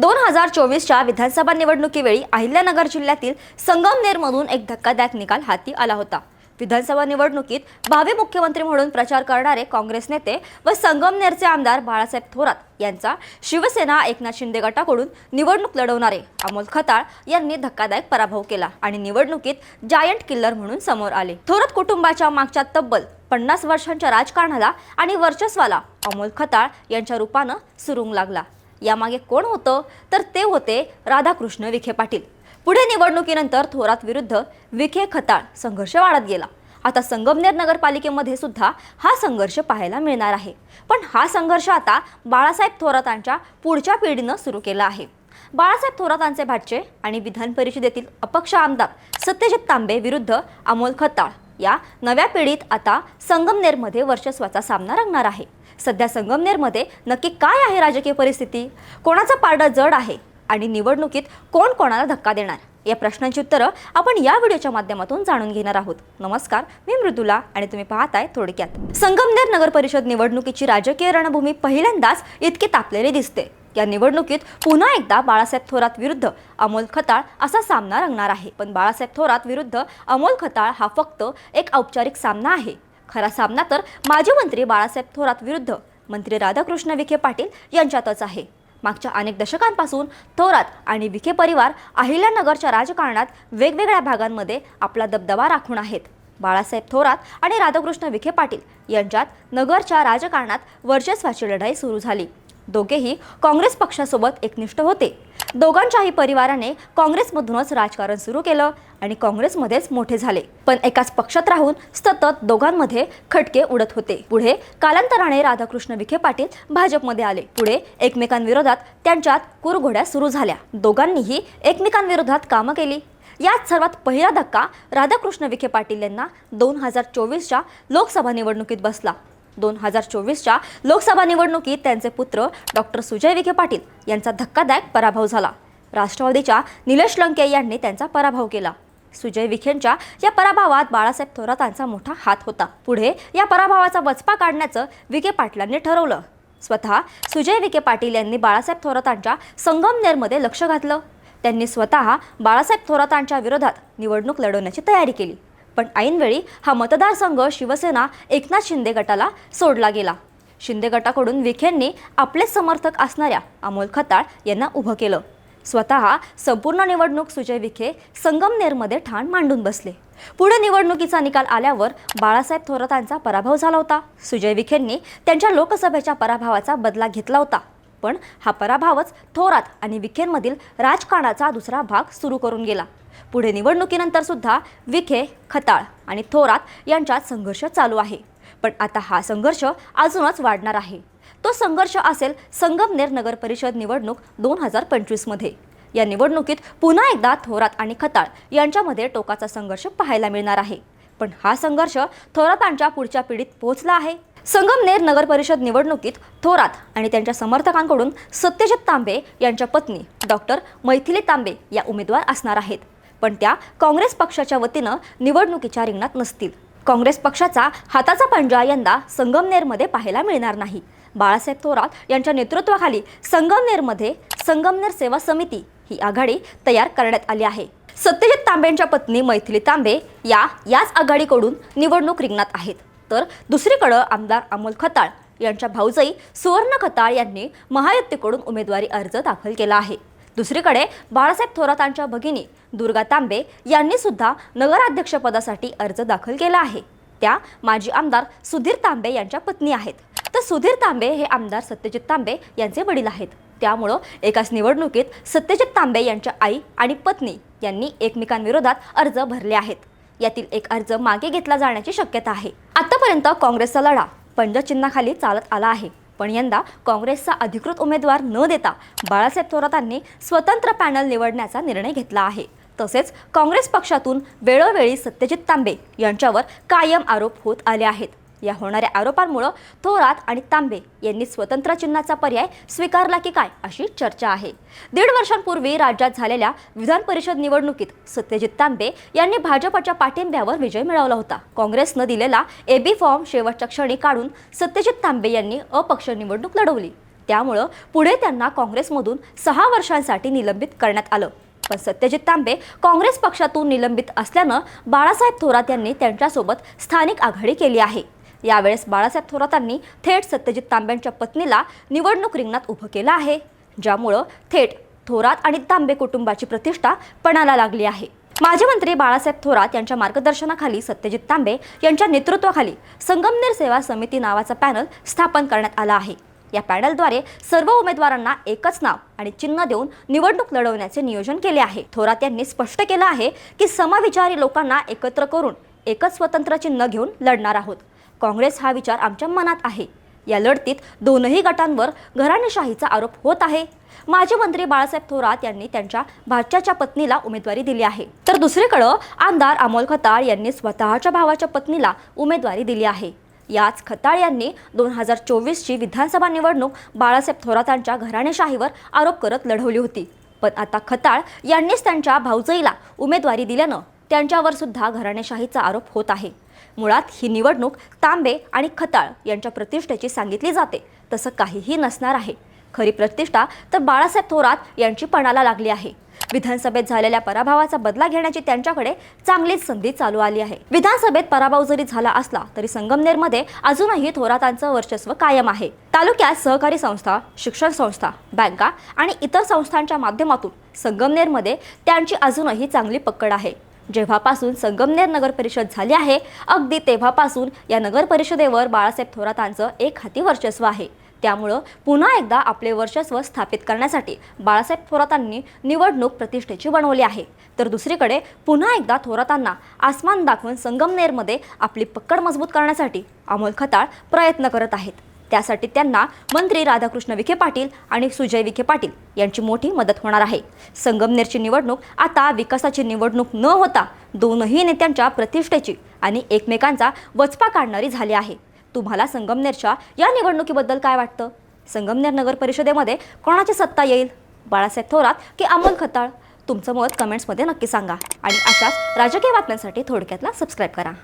दोन हजार चोवीसच्या विधानसभा निवडणुकीवेळी अहिल्यानगर जिल्ह्यातील संगमनेरमधून एक धक्कादायक निकाल हाती आला होता. विधानसभा निवडणुकीत भावी मुख्यमंत्री म्हणून प्रचार करणारे काँग्रेस नेते व संगमनेरचे आमदार बाळासाहेब थोरात यांचा शिवसेना एकनाथ शिंदे गटाकडून निवडणूक लढवणारे अमोल खताळ यांनी धक्कादायक पराभव केला आणि निवडणुकीत जायंट किल्लर म्हणून समोर आले. थोरात कुटुंबाच्या मागच्या तब्बल पन्नास वर्षांच्या राजकारणाला आणि वर्चस्वाला अमोल खताळ यांच्या रूपानं सुरुंग लागला. यामागे कोण होतं? तर ते होते राधाकृष्ण विखे पाटील. पुढे निवडणुकीनंतर थोरात विरुद्ध विखे खताळ संघर्ष वाढत गेला. आता संगमनेर नगरपालिकेमध्ये सुद्धा हा संघर्ष पाहायला मिळणार आहे. पण हा संघर्ष आता बाळासाहेब थोरातांच्या पुढच्या पिढीनं सुरू केला आहे. बाळासाहेब थोरातांचे भाटचे आणि विधान परिषदेतील अपक्ष आमदार सत्यजित तांबे विरुद्ध अमोल खताळ या नव्या पिढीत आता संगमनेरमध्ये वर्चस्वाचा सामना रंगणार आहे. सध्या संगमनेरमध्ये नक्की काय आहे राजकीय परिस्थिती? कोणाचा पारडा जड आहे? आणि निवडणुकीत कोण कोणाला धक्का देणार? या प्रश्नांची उत्तरं आपण या व्हिडिओच्या माध्यमातून जाणून घेणार आहोत. नमस्कार मी मृदुला आणि तुम्ही पाहताय थोडक्यात. संगमनेर नगर परिषद निवडणुकीची राजकीय रणभूमी पहिल्यांदाच इतकी तापलेली दिसते. या निवडणुकीत पुन्हा एकदा बाळासाहेब थोरात विरुद्ध अमोल खताळ असा सामना रंगणार आहे. पण बाळासाहेब थोरात विरुद्ध अमोल खताळ हा फक्त एक औपचारिक सामना आहे. खरा सामना तर माजी मंत्री बाळासाहेब थोरात विरुद्ध मंत्री राधाकृष्ण विखे पाटील यांच्यातच आहे. मागच्या अनेक दशकांपासून थोरात आणि विखे परिवार अहिल्यानगरच्या राजकारणात वेगवेगळ्या भागांमध्ये आपला दबदबा राखून आहेत. बाळासाहेब थोरात आणि राधाकृष्ण विखे पाटील यांच्यात नगरच्या राजकारणात वर्चस्वाची लढाई सुरू झाली. दोघेही काँग्रेस पक्षासोबत एकनिष्ठ होते. दोघांच्याही परिवाराने काँग्रेसमधूनच राजकारण सुरू केलं आणि काँग्रेसमध्येच मोठे झाले. पण एकाच पक्षात राहून सतत दोघांमध्ये खटके उडत होते. पुढे कालांतराने राधाकृष्ण विखे पाटील भाजपमध्ये आले. पुढे एकमेकांविरोधात त्यांच्यात कुरघोड्या सुरू झाल्या. दोघांनीही एकमेकांविरोधात कामं केली. यात सर्वात पहिला धक्का राधाकृष्ण विखे पाटील यांना दोन हजार चोवीसच्या लोकसभा निवडणुकीत बसला. दोन हजार चोवीसच्या लोकसभा निवडणुकीत त्यांचे पुत्र डॉक्टर सुजय विखे पाटील यांचा धक्कादायक पराभव झाला. राष्ट्रवादीच्या निलेश लंके यांनी त्यांचा पराभव केला. सुजय विखेंच्या या पराभवात बाळासाहेब थोरातांचा मोठा हात होता. पुढे या पराभवाचा वचपा काढण्याचं विखे पाटलांनी ठरवलं. स्वतः सुजय विखे पाटील यांनी बाळासाहेब थोरातांच्या संगमनेरमध्ये लक्ष घातलं. त्यांनी स्वतः बाळासाहेब थोरातांच्या विरोधात निवडणूक लढवण्याची तयारी केली. पण ऐनवेळी हा मतदारसंघ शिवसेना एकनाथ शिंदे गटाला सोडला गेला. शिंदे गटाकडून विखेंनी आपलेच समर्थक असणाऱ्या अमोल खताळ यांना उभं केलं. स्वतः संपूर्ण निवडणूक सुजय विखे संगमनेरमध्ये ठाण मांडून बसले. पुढे निवडणुकीचा निकाल आल्यावर बाळासाहेब थोरातांचा पराभव झाला होता. सुजय विखेंनी त्यांच्या लोकसभेच्या पराभवाचा बदला घेतला होता. पण हा पराभवच थोरात आणि विखेंमधील राजकारणाचा दुसरा भाग सुरू करून गेला. पुढे निवडणुकीनंतर सुद्धा विखे खताळ आणि थोरात यांच्यात संघर्ष चालू आहे. पण आता हा संघर्ष अजूनच वाढणार आहे. तो संघर्ष असेल संगमनेर नगर परिषद निवडणूक दोन हजार पंचवीसमध्ये या निवडणुकीत पुन्हा एकदा थोरात आणि खताळ यांच्यामध्ये टोकाचा संघर्ष पाहायला मिळणार आहे. पण हा संघर्ष थोरातांच्या पुढच्या पिढीत पोहोचला आहे. संगमनेर नगर परिषद निवडणुकीत थोरात आणि त्यांच्या समर्थकांकडून सत्यजित तांबे यांच्या पत्नी डॉक्टर मैथिली तांबे या उमेदवार असणार आहेत. पण त्या काँग्रेस पक्षाच्या वतीनं निवडणुकीच्या रिंगणात नसतील. काँग्रेस पक्षाचा हाताचा पंजा यंदा संगमनेरमध्ये पाहायला मिळणार नाही. बाळासाहेब थोरात यांच्या नेतृत्वाखाली संगमनेरमध्ये संगमनेर सेवा समिती ही आघाडी तयार करण्यात आली आहे. सत्यजित तांबेंच्या पत्नी मैथिली तांबे या याच आघाडीकडून निवडणूक रिंगणात आहेत. तर दुसरीकडं आमदार अमोल खताळ यांच्या भाऊजाई सुवर्ण खताळ यांनी महायुतीकडून उमेदवारी अर्ज दाखल केला आहे. दुसरीकडे बाळासाहेब थोरातांच्या भगिनी दुर्गा तांबे यांनी सुद्धा नगराध्यक्षपदासाठी अर्ज दाखल केला आहे. त्या माजी आमदार सुधीर तांबे यांच्या पत्नी आहेत. तर सुधीर तांबे हे आमदार सत्यजित तांबे यांचे वडील आहेत. त्यामुळं एकाच निवडणुकीत सत्यजित तांबे यांच्या आई आणि पत्नी यांनी एकमेकांविरोधात अर्ज भरले आहेत. यातील एक अर्ज मागे घेतला जाण्याची शक्यता आहे. आतापर्यंत काँग्रेसचा लढा पंजचिन्हाखाली चालत आला आहे. पण यंदा काँग्रेसचा अधिकृत उमेदवार न देता बाळासाहेब थोरातांनी स्वतंत्र पॅनल निवडण्याचा निर्णय घेतला आहे. तसेच काँग्रेस पक्षातून वेळोवेळी सत्यजित तांबे यांच्यावर कायम आरोप होत आले आहेत. या होणाऱ्या आरोपांमुळं थोरात आणि तांबे यांनी स्वतंत्र चिन्हाचा पर्याय स्वीकारला की काय अशी चर्चा आहे. दीड वर्षांपूर्वी राज्यात झालेल्या विधान परिषद निवडणुकीत सत्यजित तांबे यांनी भाजपच्या पाठिंब्यावर विजय मिळवला होता. काँग्रेसनं दिलेला एबी फॉर्म शेवटच्या क्षणी काढून सत्यजित तांबे यांनी अपक्ष निवडणूक लढवली. त्यामुळं पुढे त्यांना काँग्रेसमधून सहा वर्षांसाठी निलंबित करण्यात आलं. पण सत्यजित तांबे काँग्रेस पक्षातून निलंबित असल्यानं बाळासाहेब थोरात यांनी त्यांच्यासोबत स्थानिक आघाडी केली आहे. यावेळेस बाळासाहेब थोरातांनी थेट सत्यजित तांब्यांच्या पत्नीला निवडणूक रिंगणात उभं केलं आहे ज्यामुळं थेट थोरात आणि तांबे कुटुंबाची प्रतिष्ठा पणाला लागली आहे. माजी मंत्री बाळासाहेब थोरात यांच्या मार्गदर्शनाखाली सत्यजित तांबे यांच्या नेतृत्वाखाली संगमनेर सेवा समिती नावाचा पॅनल स्थापन करण्यात आला आहे. या पॅनलद्वारे सर्व उमेदवारांना एकच नाव आणि चिन्ह देऊन निवडणूक लढवण्याचे नियोजन केले आहे. थोरात यांनी स्पष्ट केलं आहे की समविचारी लोकांना एकत्र करून एकच स्वतंत्र चिन्ह घेऊन लढणार आहोत. काँग्रेस हा विचार आमच्या मनात आहे. या लढतीत दोनही गटांवर घराणेशाहीचा आरोप होत आहे. माजी मंत्री बाळासाहेब थोरात यांनी त्यांच्या भाच्याच्या पत्नीला उमेदवारी दिली आहे. तर दुसरीकडं आमदार अमोल खताळ यांनी स्वतःच्या भावाच्या पत्नीला उमेदवारी दिली आहे. याच खताळ यांनी दोन हजार चोवीसची विधानसभा निवडणूक बाळासाहेब थोरातांच्या घराणेशाहीवर आरोप करत लढवली होती. पण आता खताळ यांनीच त्यांच्या भाऊजईला उमेदवारी दिल्यानं त्यांच्यावर सुद्धा घराणेशाहीचा आरोप होत आहे. मुळात ही निवडणूक तांबे आणि खताळ यांच्या प्रतिष्ठेची सांगितली जाते. तसं काहीही नसणार आहे. खरी प्रतिष्ठा तर बाळासाहेब थोरात यांची पणाला लागली आहे. विधानसभेत झालेल्या पराभवाचा बदला घेण्याची त्यांच्याकडे चांगलीच संधी चालू आली आहे. विधानसभेत पराभव जरी झाला असला तरी संगमनेरमध्ये अजूनही थोरातांचं वर्चस्व कायम आहे. तालुक्यात सहकारी संस्था शिक्षण संस्था बँका आणि इतर संस्थांच्या माध्यमातून संगमनेरमध्ये त्यांची अजूनही चांगली पकड आहे. जेव्हापासून संगमनेर नगर परिषद झाली आहे अगदी तेव्हापासून या नगर परिषदेवर बाळासाहेब थोरातांचं एक हाती वर्चस्व आहे. त्यामुळं पुन्हा एकदा आपले वर्चस्व स्थापित करण्यासाठी बाळासाहेब थोरातांनी निवडणूक प्रतिष्ठेची बनवली आहे. तर दुसरीकडे पुन्हा एकदा थोरातांना आसमान दाखवून संगमनेरमध्ये आपली पकड मजबूत करण्यासाठी अमोल खताळ प्रयत्न करत आहेत. त्यासाठी त्यांना मंत्री राधाकृष्ण विखे पाटील आणि सुजय विखे पाटील यांची मोठी मदत होणार आहे. संगमनेरची निवडणूक आता विकासाची निवडणूक न होता दोनही नेत्यांच्या प्रतिष्ठेची आणि एकमेकांचा वचपा काढणारी झाली आहे. तुम्हाला संगमनेरच्या या निवडणुकीबद्दल काय वाटतं? संगमनेर नगर परिषदेमध्ये कोणाची सत्ता येईल? बाळासाहेब थोरात की अमोल खताळ? तुमचं मत कमेंट्समध्ये नक्की सांगा आणि अशाच राजकीय बातम्यांसाठी थोडक्यातला सबस्क्राईब करा.